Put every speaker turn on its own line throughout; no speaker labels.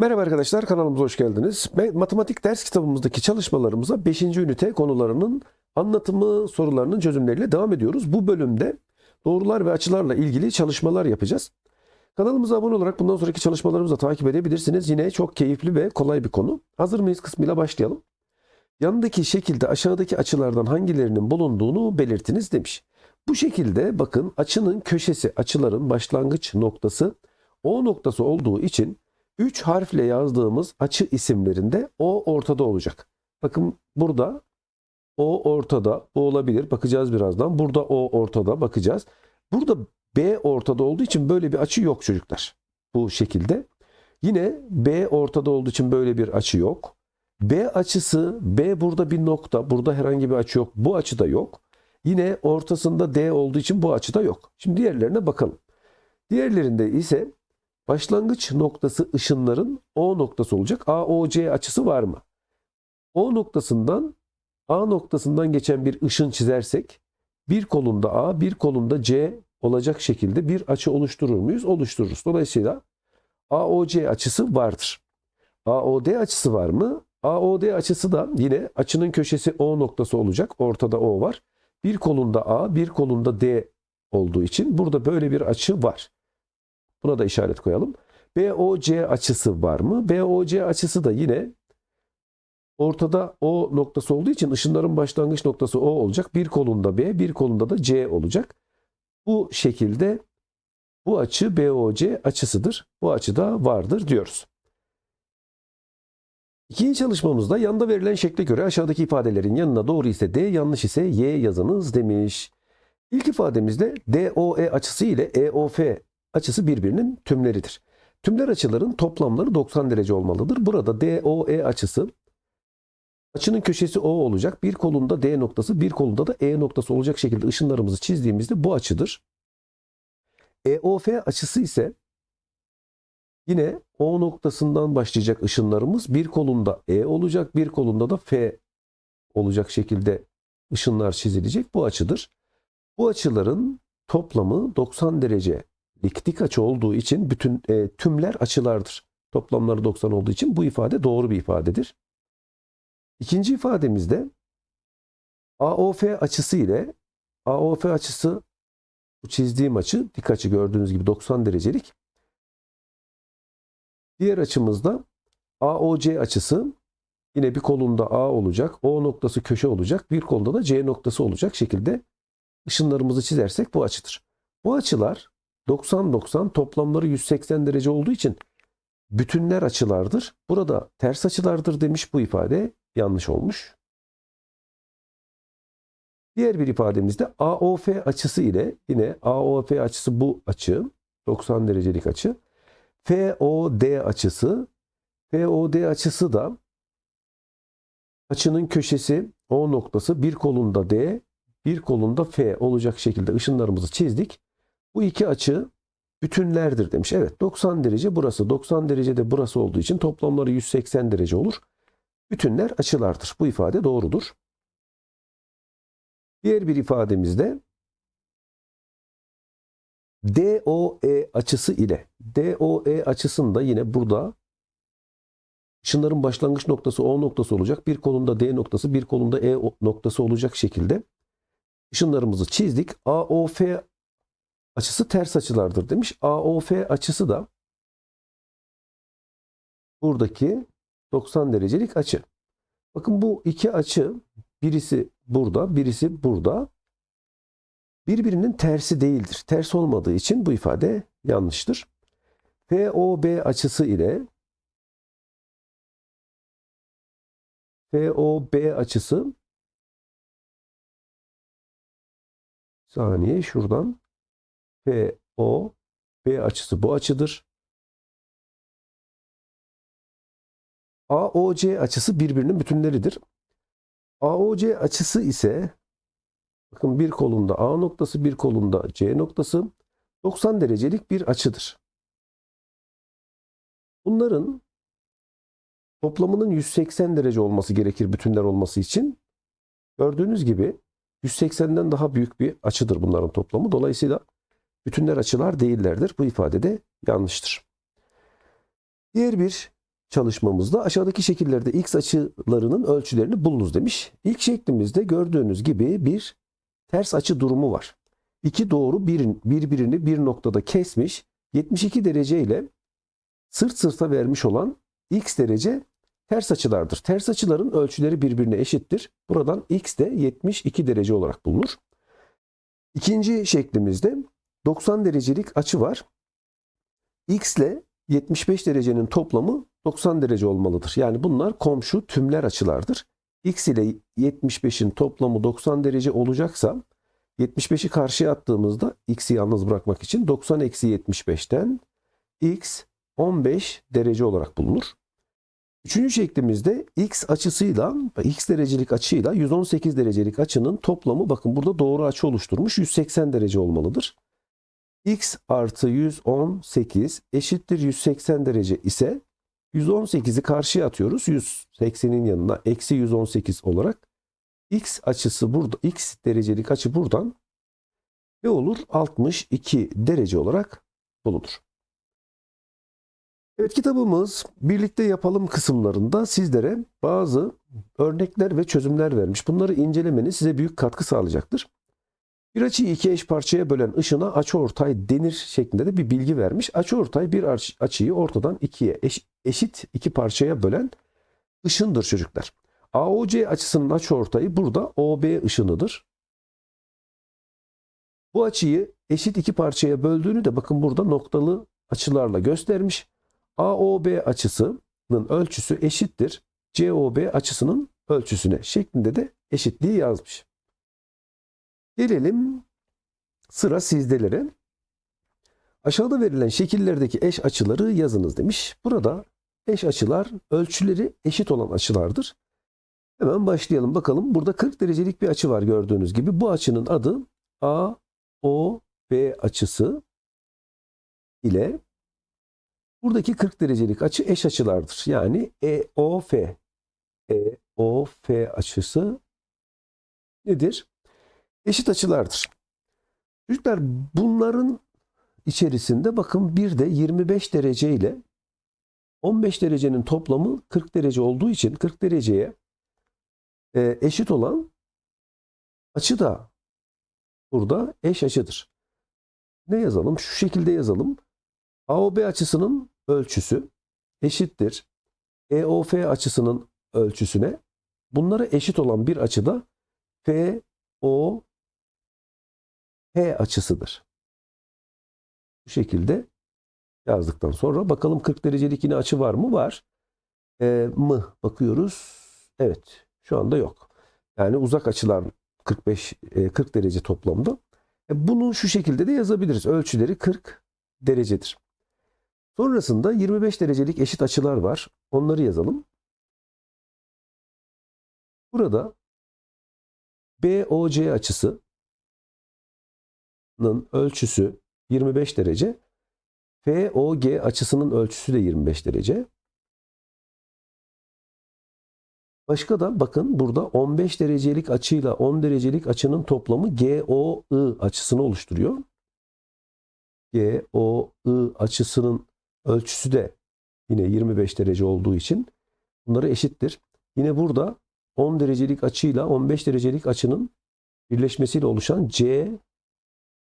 Merhaba arkadaşlar kanalımıza hoş geldiniz. Matematik ders kitabımızdaki çalışmalarımıza 5. ünite konularının anlatımı sorularının çözümleriyle devam ediyoruz. Bu bölümde doğrular ve açılarla ilgili çalışmalar yapacağız. Kanalımıza abone olarak bundan sonraki çalışmalarımızı da takip edebilirsiniz. Yine çok keyifli ve kolay bir konu. Hazır mıyız kısmıyla başlayalım. Yanındaki şekilde aşağıdaki açılardan hangilerinin bulunduğunu belirtiniz demiş. Bu şekilde bakın açının köşesi açıların başlangıç noktası O noktası olduğu için 3 harfle yazdığımız açı isimlerinde O ortada olacak. Bakın burada O ortada, bu olabilir. Bakacağız birazdan. Burada O ortada bakacağız. Burada B ortada olduğu için böyle bir açı yok çocuklar. Bu şekilde. Yine B ortada olduğu için böyle bir açı yok. B açısı, B burada bir nokta. Burada herhangi bir açı yok. Bu açı da yok. Yine ortasında D olduğu için bu açı da yok. Şimdi diğerlerine bakalım. Diğerlerinde ise başlangıç noktası ışınların O noktası olacak. AOC açısı var mı? O noktasından A noktasından geçen bir ışın çizersek bir kolunda A, bir kolunda C olacak şekilde bir açı oluşturur muyuz? Oluştururuz. Dolayısıyla AOC açısı vardır. AOD açısı var mı? AOD açısı da yine açının köşesi O noktası olacak. Ortada O var. Bir kolunda A, bir kolunda D olduğu için burada böyle bir açı var. Buna da işaret koyalım. BOC açısı var mı? BOC açısı da yine ortada O noktası olduğu için ışınların başlangıç noktası O olacak. Bir kolunda B, bir kolunda da C olacak. Bu şekilde bu açı BOC açısıdır. Bu açı da vardır diyoruz. İkinci çalışmamızda yanda verilen şekle göre aşağıdaki ifadelerin yanına doğru ise D, yanlış ise Y yazınız demiş. İlk ifademizde DOE açısı ile EOF açısı birbirinin tümleridir. Tümler açıların toplamları 90 derece olmalıdır. Burada DOE açısı açının köşesi O olacak. Bir kolunda D noktası, bir kolunda da E noktası olacak şekilde ışınlarımızı çizdiğimizde bu açıdır. EOF açısı ise yine O noktasından başlayacak ışınlarımız bir kolunda E olacak, bir kolunda da F olacak şekilde ışınlar çizilecek. Bu açıdır. Bu açıların toplamı 90 derece dik açı olduğu için bütün e, tümler açılardır. Toplamları 90 olduğu için bu ifade doğru bir ifadedir. İkinci ifademizde AOF açısı ile AOF açısı bu çizdiğim açı dik açı gördüğünüz gibi 90 derecelik. Diğer açımızda AOC açısı yine bir kolunda A olacak. O noktası köşe olacak. Bir kolunda da C noktası olacak şekilde ışınlarımızı çizersek bu açıdır. Bu açılar 90-90 toplamları 180 derece olduğu için bütünler açılardır. Burada ters açılardır demiş bu ifade yanlış olmuş. Diğer bir ifademizde AOF açısı ile yine AOF açısı bu açı 90 derecelik açı. FOD açısı FOD açısı da açının köşesi O noktası bir kolunda D bir kolunda F olacak şekilde ışınlarımızı çizdik. Bu iki açı bütünlerdir demiş. Evet 90 derece burası 90 derecede burası olduğu için toplamları 180 derece olur. Bütünler açılardır. Bu ifade doğrudur. Diğer bir ifademizde DOE açısı ile DOE açısında yine burada ışınların başlangıç noktası O noktası olacak. Bir kolunda D noktası, bir kolunda E noktası olacak şekilde ışınlarımızı çizdik. AOF açısı ters açılardır demiş. AOF açısı da buradaki 90 derecelik açı. Bakın bu iki açı birisi burada, birisi burada. Birbirinin tersi değildir. Ters olmadığı için bu ifade yanlıştır. FOB açısı ile FOB açısı saniye şuradan FO B açısı bu açıdır. AOC açısı birbirinin bütünleridir. AOC açısı ise bakın bir kolunda A noktası bir kolunda C noktası 90 derecelik bir açıdır. Bunların toplamının 180 derece olması gerekir bütünler olması için. Gördüğünüz gibi 180'den daha büyük bir açıdır bunların toplamı. Dolayısıyla bütünler açılar değillerdir. Bu ifade de yanlıştır. Diğer bir çalışmamızda aşağıdaki şekillerde x açılarının ölçülerini bulunuz demiş. İlk şeklimizde gördüğünüz gibi bir ters açı durumu var. İki doğru bir, birbirini bir noktada kesmiş 72 derece ile sırt sırta vermiş olan x derece ters açılardır. Ters açıların ölçüleri birbirine eşittir. Buradan x de 72 derece olarak bulunur. İkinci şeklimizde 90 derecelik açı var. x ile 75 derecenin toplamı 90 derece olmalıdır. Yani bunlar komşu tümler açılardır. x ile 75'in toplamı 90 derece olacaksa 75'i karşıya attığımızda x'i yalnız bırakmak için 90 eksi 75'ten x 15 derece olarak bulunur. Üçüncü şeklimizde x açısıyla x derecelik açıyla 118 derecelik açının toplamı bakın burada doğru açı oluşturmuş 180 derece olmalıdır. X artı 118 eşittir 180 derece ise 118'i karşıya atıyoruz. 180'in yanına eksi 118 olarak x açısı burada x derecelik açı buradan ne olur? 62 derece olarak bulunur. Evet kitabımız birlikte yapalım kısımlarında sizlere bazı örnekler ve çözümler vermiş. Bunları incelemeniz size büyük katkı sağlayacaktır. Bir açıyı iki eş parçaya bölen ışına açıortay denir şeklinde de bir bilgi vermiş. Açıortay bir aç- açıyı ortadan ikiye eş- eşit iki parçaya bölen ışındır çocuklar. AOC açısının açıortayı burada OB ışınıdır. Bu açıyı eşit iki parçaya böldüğünü de bakın burada noktalı açılarla göstermiş. AOB açısının ölçüsü eşittir COB açısının ölçüsüne şeklinde de eşitliği yazmış. Gelelim sıra sizdelere. Aşağıda verilen şekillerdeki eş açıları yazınız demiş. Burada eş açılar ölçüleri eşit olan açılardır. Hemen başlayalım bakalım. Burada 40 derecelik bir açı var gördüğünüz gibi. Bu açının adı AOB açısı ile buradaki 40 derecelik açı eş açılardır. Yani EOF. EOF açısı nedir? Eşit açılardır. Çocuklar bunların içerisinde bakın bir de 25 derece ile 15 derecenin toplamı 40 derece olduğu için 40 dereceye e, eşit olan açı da burada eş açıdır. Ne yazalım? Şu şekilde yazalım. AOB açısının ölçüsü eşittir. EOF açısının ölçüsüne. Bunlara eşit olan bir açıda FO H açısıdır. Bu şekilde yazdıktan sonra bakalım 40 derecelik yine açı var mı? Var. E, mı? Bakıyoruz. Evet. Şu anda yok. Yani uzak açılar 45 e, 40 derece toplamda. E, bunu şu şekilde de yazabiliriz. Ölçüleri 40 derecedir. Sonrasında 25 derecelik eşit açılar var. Onları yazalım. Burada BOC açısının ölçüsü 25 derece. FOG açısının ölçüsü de 25 derece. Başka da bakın burada 15 derecelik açıyla 10 derecelik açının toplamı GOI açısını oluşturuyor. GOI açısının ölçüsü de yine 25 derece olduğu için bunları eşittir. Yine burada 10 derecelik açıyla 15 derecelik açının birleşmesiyle oluşan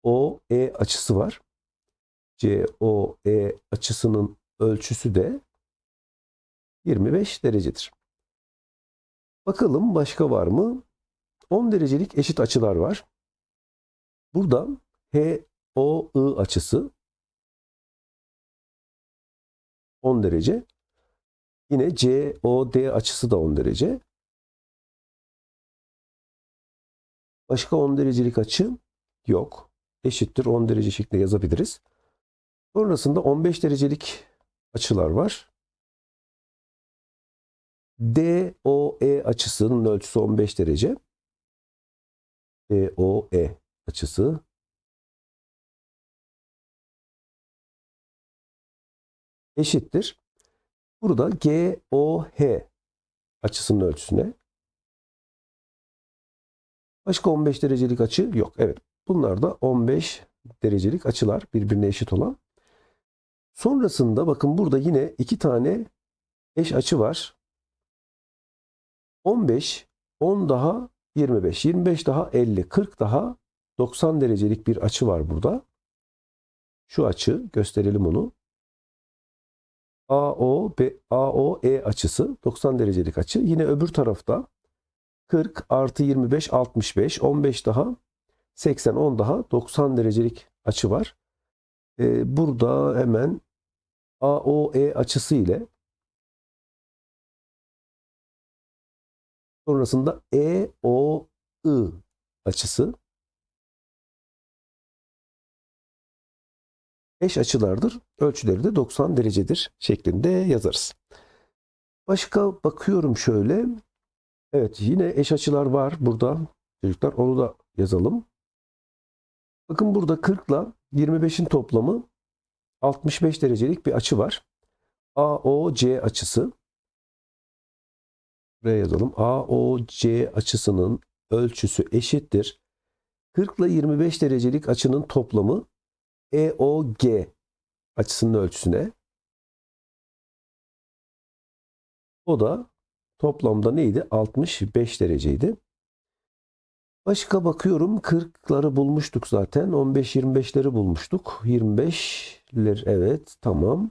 COE açısı var. COE açısının ölçüsü de 25 derecedir. Bakalım başka var mı? 10 derecelik eşit açılar var. Burada HOI açısı 10 derece. Yine COD açısı da 10 derece. Başka 10 derecelik açı yok. Eşittir 10 derece şeklinde yazabiliriz. Sonrasında 15 derecelik açılar var. DOE açısının ölçüsü 15 derece. DOE açısı eşittir. Burada GOH açısının ölçüsüne başka 15 derecelik açı yok. Evet. Bunlar da 15 derecelik açılar birbirine eşit olan. Sonrasında bakın burada yine iki tane eş açı var. 15, 10 daha 25, 25 daha 50, 40 daha 90 derecelik bir açı var burada. Şu açı gösterelim onu. AO, B, AOE açısı 90 derecelik açı. Yine öbür tarafta 40 artı 25 65 15 daha 80 10 daha 90 derecelik açı var. Ee, burada hemen AOE açısı ile sonrasında EOI açısı eş açılardır. Ölçüleri de 90 derecedir şeklinde yazarız. Başka bakıyorum şöyle. Evet yine eş açılar var burada. Çocuklar onu da yazalım. Bakın burada 40 ile 25'in toplamı 65 derecelik bir açı var. AOC açısı. Buraya yazalım. AOC açısının ölçüsü eşittir. 40 ile 25 derecelik açının toplamı EOG açısının ölçüsüne. O da toplamda neydi? 65 dereceydi. Başka bakıyorum 40'ları bulmuştuk zaten. 15-25'leri bulmuştuk. 25'ler evet tamam.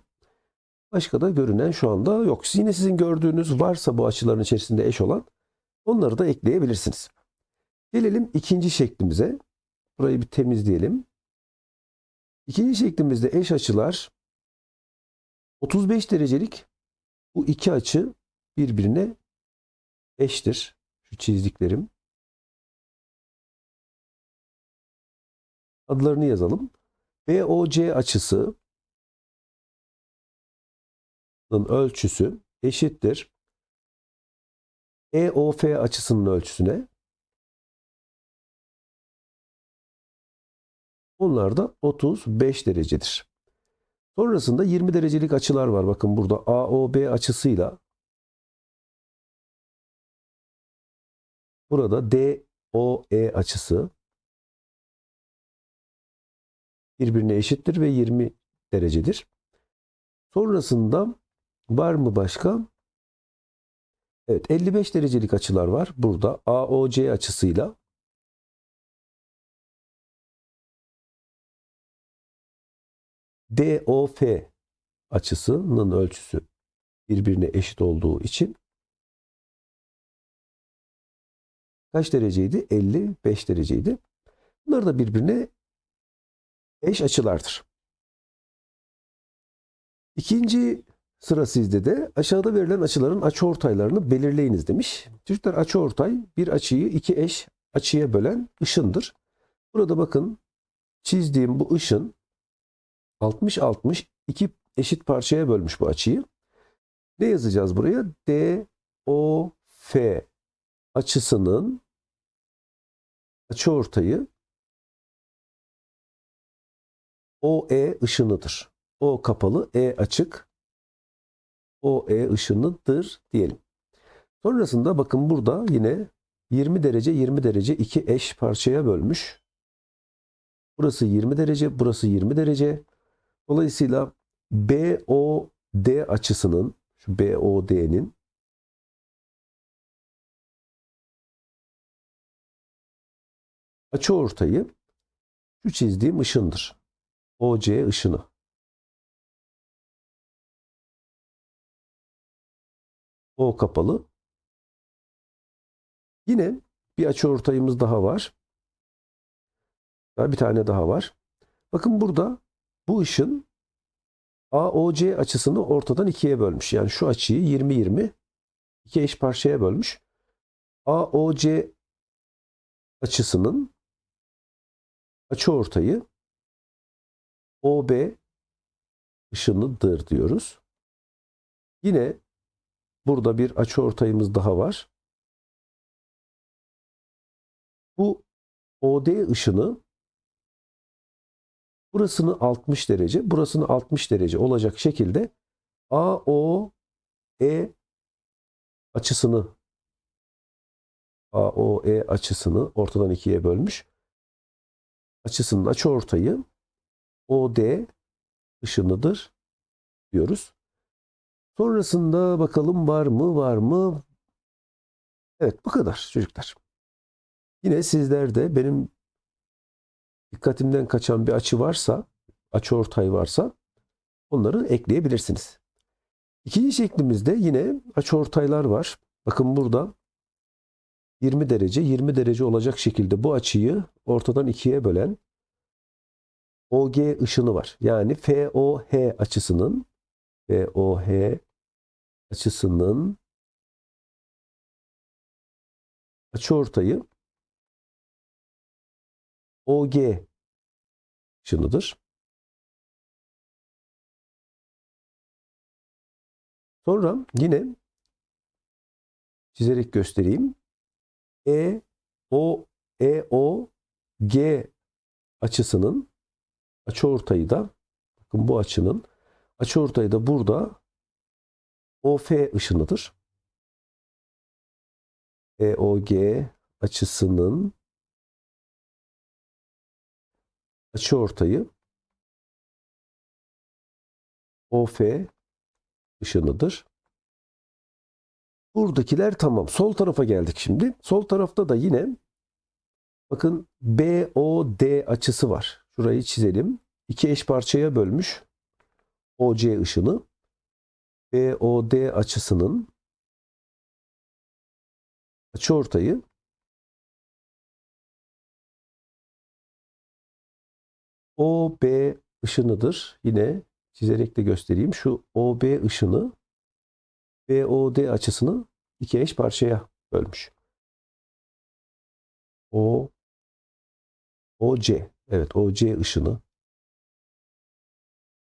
Başka da görünen şu anda yok. Yine sizin gördüğünüz varsa bu açıların içerisinde eş olan onları da ekleyebilirsiniz. Gelelim ikinci şeklimize. Burayı bir temizleyelim. İkinci şeklimizde eş açılar 35 derecelik bu iki açı birbirine eştir. Şu çizdiklerim. Adlarını yazalım. BOC açısı ölçüsü eşittir. EOF açısının ölçüsüne. Onlar da 35 derecedir. Sonrasında 20 derecelik açılar var. Bakın burada AOB açısıyla burada DOE açısı birbirine eşittir ve 20 derecedir. Sonrasında var mı başka? Evet 55 derecelik açılar var. Burada AOC açısıyla DOF açısının ölçüsü birbirine eşit olduğu için kaç dereceydi? 55 dereceydi. Bunlar da birbirine eş açılardır. İkinci sıra sizde de aşağıda verilen açıların açıortaylarını belirleyiniz demiş. Çocuklar açıortay bir açıyı iki eş açıya bölen ışındır. Burada bakın çizdiğim bu ışın 60-60 iki eşit parçaya bölmüş bu açıyı. Ne yazacağız buraya? DOF açısının açıortayı OE ışınıdır. O kapalı, E açık. OE ışınıdır diyelim. Sonrasında bakın burada yine 20 derece 20 derece iki eş parçaya bölmüş. Burası 20 derece, burası 20 derece. Dolayısıyla BOD açısının şu BOD'nin açıortayı şu çizdiğim ışındır. OC ışını. O kapalı. Yine bir açıortayımız daha var. Bir tane daha var. Bakın burada bu ışın AOC açısını ortadan ikiye bölmüş. Yani şu açıyı 20-20 iki eş parçaya bölmüş. AOC açısının açıortayı OB ışınıdır diyoruz. Yine burada bir açıortayımız daha var. Bu OD ışını burasını 60 derece, burasını 60 derece olacak şekilde AOE açısını AOE açısını ortadan ikiye bölmüş. Açısının açıortayı OD ışınıdır diyoruz. Sonrasında bakalım var mı var mı? Evet bu kadar çocuklar. Yine sizlerde benim dikkatimden kaçan bir açı varsa, açı ortay varsa onları ekleyebilirsiniz. İkinci şeklimizde yine açı ortaylar var. Bakın burada 20 derece 20 derece olacak şekilde bu açıyı ortadan ikiye bölen OG ışını var. Yani FOH açısının FOH açısının açıortayı OG ışınıdır. Sonra yine çizerek göstereyim. E O E O G açısının açıortayı da bakın bu açının açıortayı da burada OF ışınıdır. EOG açısının açıortayı OF ışınıdır. Buradakiler tamam. Sol tarafa geldik şimdi. Sol tarafta da yine bakın BOD açısı var. Şurayı çizelim. İki eş parçaya bölmüş OC ışını. BOD açısının açıortayı OB ışınıdır. Yine çizerek de göstereyim. Şu OB ışını BOD açısını iki eş parçaya bölmüş. O OC. Evet OC ışını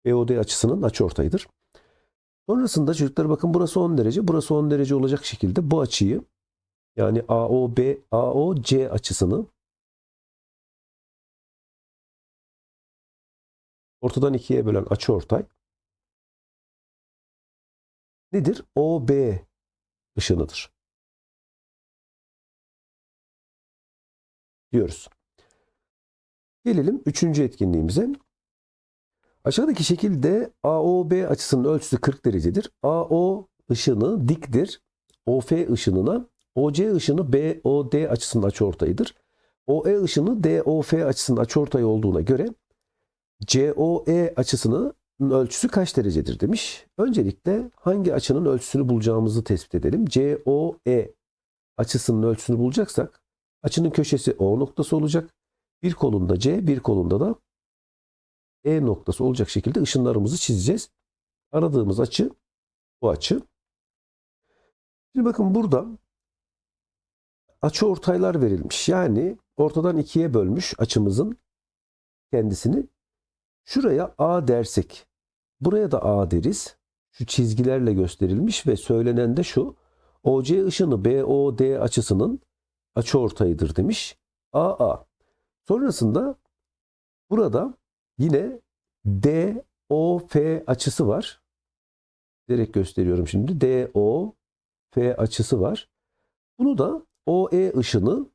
BOD açısının açıortayıdır. Sonrasında çocuklar bakın burası 10 derece, burası 10 derece olacak şekilde bu açıyı yani AOB, AOC açısını ortadan ikiye bölen açıortay nedir? OB ışınıdır. Diyoruz. Gelelim üçüncü etkinliğimize. Aşağıdaki şekilde AOB açısının ölçüsü 40 derecedir. AO ışını diktir. OF ışınına OC ışını BOD açısının açıortayıdır. OE ışını DOF açısının açıortay olduğuna göre COE açısının ölçüsü kaç derecedir demiş. Öncelikle hangi açının ölçüsünü bulacağımızı tespit edelim. COE açısının ölçüsünü bulacaksak açının köşesi O noktası olacak. Bir kolunda C, bir kolunda da E noktası olacak şekilde ışınlarımızı çizeceğiz. Aradığımız açı bu açı. Şimdi bakın burada açı ortaylar verilmiş. Yani ortadan ikiye bölmüş açımızın kendisini. Şuraya A dersek buraya da A deriz. Şu çizgilerle gösterilmiş ve söylenen de şu. OC ışını BOD açısının açı ortayıdır demiş. AA. Sonrasında burada yine DOF açısı var. Direkt gösteriyorum şimdi. DOF açısı var. Bunu da OE ışını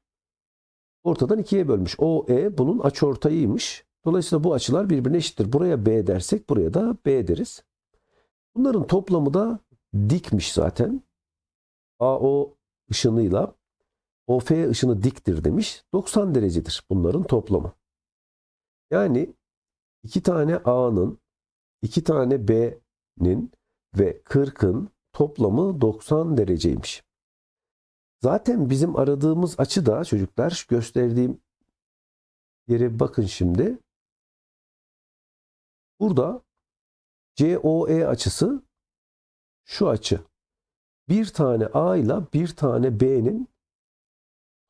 ortadan ikiye bölmüş. OE bunun açıortayıymış. Dolayısıyla bu açılar birbirine eşittir. Buraya B dersek buraya da B deriz. Bunların toplamı da dikmiş zaten. AO ışınıyla OF ışını diktir demiş. 90 derecedir bunların toplamı. Yani iki tane A'nın, iki tane B'nin ve 40'ın toplamı 90 dereceymiş. Zaten bizim aradığımız açı da çocuklar gösterdiğim yere bakın şimdi. Burada COE açısı şu açı. Bir tane A ile bir tane B'nin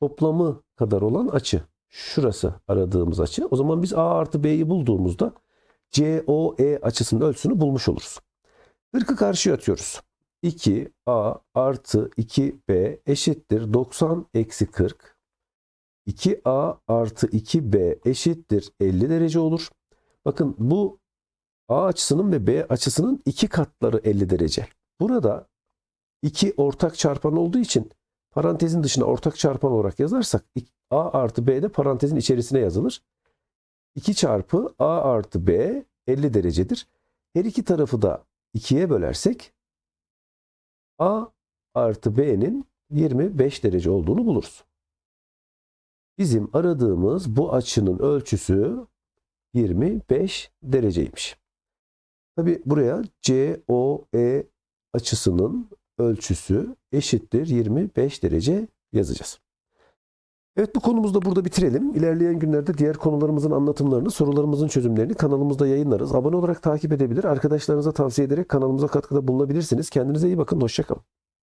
toplamı kadar olan açı. Şurası aradığımız açı. O zaman biz A artı B'yi bulduğumuzda COE açısının ölçüsünü bulmuş oluruz. 40'ı karşıya atıyoruz. 2A artı 2B eşittir 90 eksi 40. 2A artı 2B eşittir 50 derece olur. Bakın bu A açısının ve B açısının iki katları 50 derece. Burada iki ortak çarpan olduğu için parantezin dışına ortak çarpan olarak yazarsak A artı B de parantezin içerisine yazılır. 2 çarpı A artı B 50 derecedir. Her iki tarafı da 2'ye bölersek A artı B'nin 25 derece olduğunu buluruz. Bizim aradığımız bu açının ölçüsü 25 dereceymiş. Tabi buraya COE açısının ölçüsü eşittir 25 derece yazacağız. Evet bu konumuzu da burada bitirelim. İlerleyen günlerde diğer konularımızın anlatımlarını, sorularımızın çözümlerini kanalımızda yayınlarız. Abone olarak takip edebilir, arkadaşlarınıza tavsiye ederek kanalımıza katkıda bulunabilirsiniz. Kendinize iyi bakın, hoşçakalın.